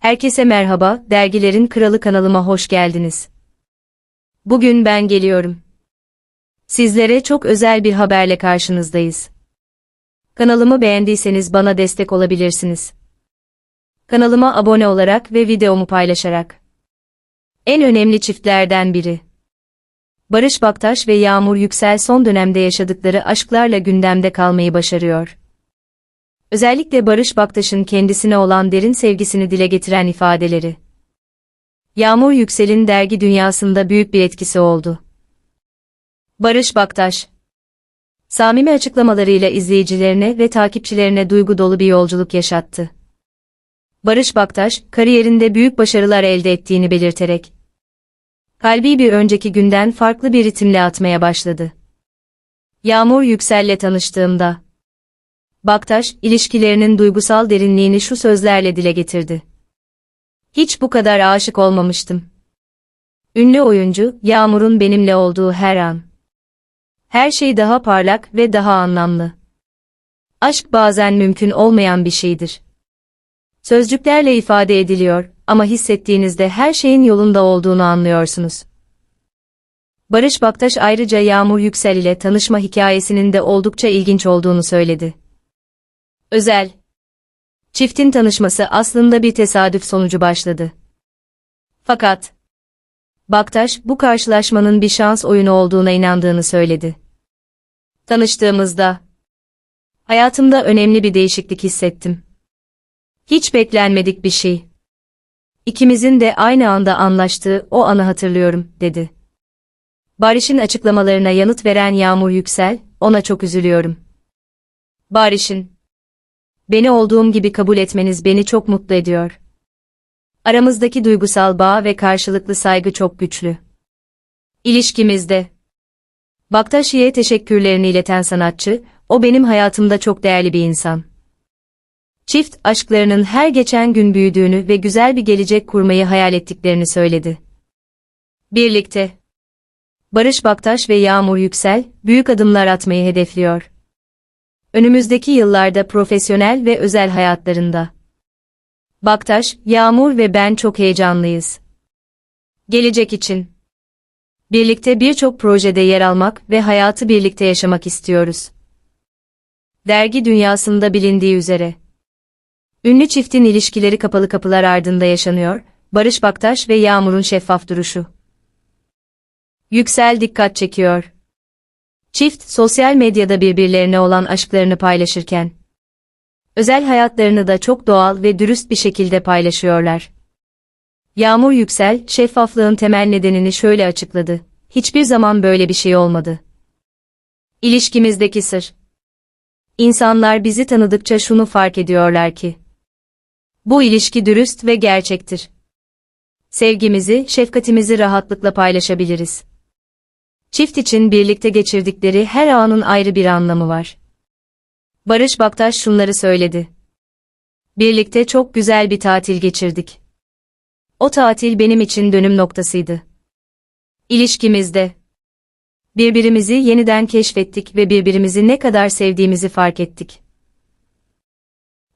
Herkese merhaba, Dergilerin Kralı kanalıma hoş geldiniz. Bugün ben geliyorum. Sizlere çok özel bir haberle karşınızdayız. Kanalımı beğendiyseniz bana destek olabilirsiniz. Kanalıma abone olarak ve videomu paylaşarak. En önemli çiftlerden biri. Barış Baktaş ve Yağmur Yüksel son dönemde yaşadıkları aşklarla gündemde kalmayı başarıyor. Özellikle Barış Baktaş'ın kendisine olan derin sevgisini dile getiren ifadeleri. Yağmur Yüksel'in dergi dünyasında büyük bir etkisi oldu. Barış Baktaş Samimi açıklamalarıyla izleyicilerine ve takipçilerine duygu dolu bir yolculuk yaşattı. Barış Baktaş, kariyerinde büyük başarılar elde ettiğini belirterek, kalbi bir önceki günden farklı bir ritimle atmaya başladı. Yağmur Yüksel'le tanıştığımda, Baktaş, ilişkilerinin duygusal derinliğini şu sözlerle dile getirdi. Hiç bu kadar aşık olmamıştım. Ünlü oyuncu, Yağmur'un benimle olduğu her an. Her şey daha parlak ve daha anlamlı. Aşk bazen mümkün olmayan bir şeydir. Sözcüklerle ifade ediliyor ama hissettiğinizde her şeyin yolunda olduğunu anlıyorsunuz. Barış Baktaş ayrıca Yağmur Yüksel ile tanışma hikayesinin de oldukça ilginç olduğunu söyledi. Özel. Çiftin tanışması aslında bir tesadüf sonucu başladı. Fakat Baktaş bu karşılaşmanın bir şans oyunu olduğuna inandığını söyledi. Tanıştığımızda hayatımda önemli bir değişiklik hissettim. Hiç beklenmedik bir şey. İkimizin de aynı anda anlaştığı o anı hatırlıyorum, dedi. Barış'ın açıklamalarına yanıt veren Yağmur Yüksel, ona çok üzülüyorum. Barış'ın, beni olduğum gibi kabul etmeniz beni çok mutlu ediyor. Aramızdaki duygusal bağ ve karşılıklı saygı çok güçlü. İlişkimizde. Baktaşi'ye teşekkürlerini ileten sanatçı, o benim hayatımda çok değerli bir insan. Çift aşklarının her geçen gün büyüdüğünü ve güzel bir gelecek kurmayı hayal ettiklerini söyledi. Birlikte. Barış Baktaş ve Yağmur Yüksel, büyük adımlar atmayı hedefliyor. Önümüzdeki yıllarda profesyonel ve özel hayatlarında. Baktaş, Yağmur ve ben çok heyecanlıyız. Gelecek için. Birlikte birçok projede yer almak ve hayatı birlikte yaşamak istiyoruz. Dergi dünyasında bilindiği üzere. Ünlü çiftin ilişkileri kapalı kapılar ardında yaşanıyor, Barış Baktaş ve Yağmur'un şeffaf duruşu. Yüksel dikkat çekiyor. Çift, sosyal medyada birbirlerine olan aşklarını paylaşırken, özel hayatlarını da çok doğal ve dürüst bir şekilde paylaşıyorlar. Yağmur Yüksel, şeffaflığın temel nedenini şöyle açıkladı. Hiçbir zaman böyle bir şey olmadı. İlişkimizdeki sır. İnsanlar bizi tanıdıkça şunu fark ediyorlar ki, bu ilişki dürüst ve gerçektir. Sevgimizi, şefkatimizi rahatlıkla paylaşabiliriz. Çift için birlikte geçirdikleri her anın ayrı bir anlamı var. Barış Baktaş şunları söyledi. Birlikte çok güzel bir tatil geçirdik. O tatil benim için dönüm noktasıydı. İlişkimizde birbirimizi yeniden keşfettik ve birbirimizi ne kadar sevdiğimizi fark ettik.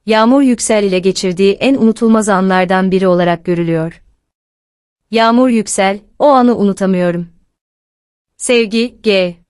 Yağmur Yüksel ile geçirdiği en unutulmaz anlardan biri olarak görülüyor. Yağmur Yüksel, o anı unutamıyorum. Sevgi, G.